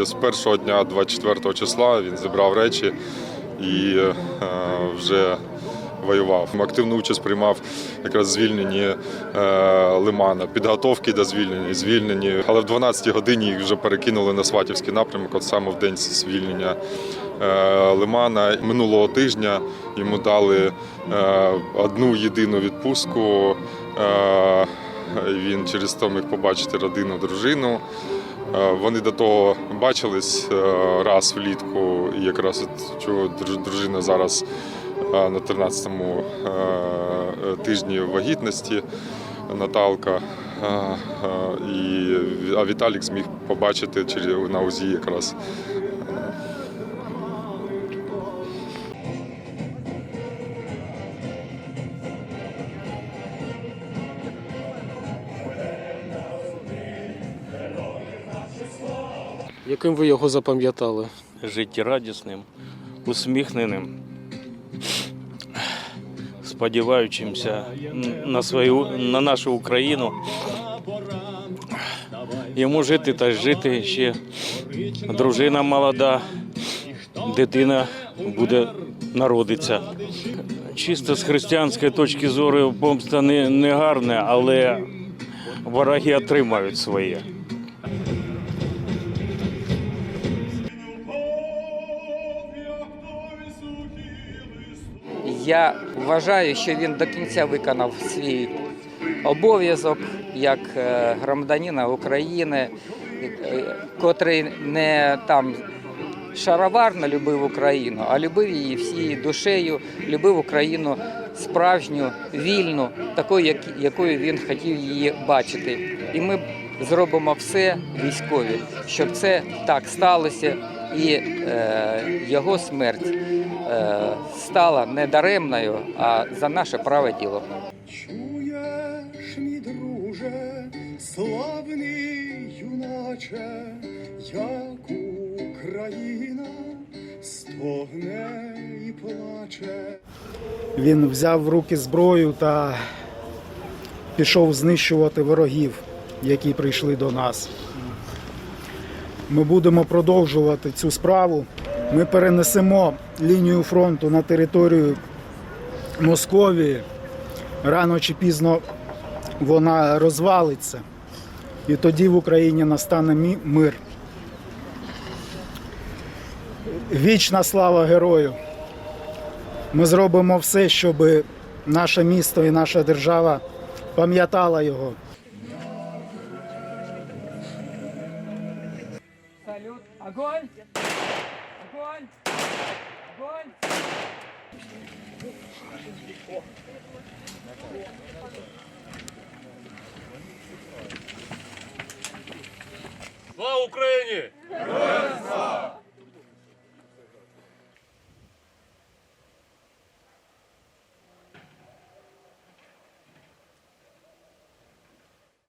І З першого дня, 24 числа, він зібрав речі і е, вже воював. Активну участь приймав якраз в звільненні е, Лимана, підготовки до звільнення, звільнені. Але в 12 годині їх вже перекинули на Сватівський напрямок, от саме в день звільнення е, Лимана. Минулого тижня йому дали одну єдину відпустку. Він через то міг побачити родину, дружину. Е, Вони до того бачились е, раз влітку, і якраз от чого дружина зараз е, на 13-му е, тижні вагітності Наталка. І, а Віталік зміг побачити на УЗІ якраз. Яким ви його запам'ятали? життєрадісним, усміхненим, сподіваючимся на свою на нашу Україну. Йому жити та жити ще дружина молода, дитина буде народитися. Чисто з християнської точки зору помста не, не гарне, але вороги отримають своє. Я вважаю, що він до кінця виконав свій обов'язок як е, громадянина України, е, котрий не там шароварно любив Україну, а любив її всією душею, любив Україну справжню, вільну, такою, як- якою він хотів її бачити. І ми зробимо все військові, щоб це так сталося, і е, його смерть е, стала не даремною, а за наше праве діло. Чуєш, мій друже, славний юначе, як Україна стогне і плаче. Він взяв в руки зброю та пішов знищувати ворогів, які прийшли до нас. Ми будемо продовжувати цю справу. Ми перенесемо лінію фронту на територію Московії. Рано чи пізно вона розвалиться, і тоді в Україні настане мир. Вічна слава герою! Ми зробимо все, щоб наше місто і наша держава пам'ятала його. Салют, огонь! Огонь! Огонь! Слава Україні!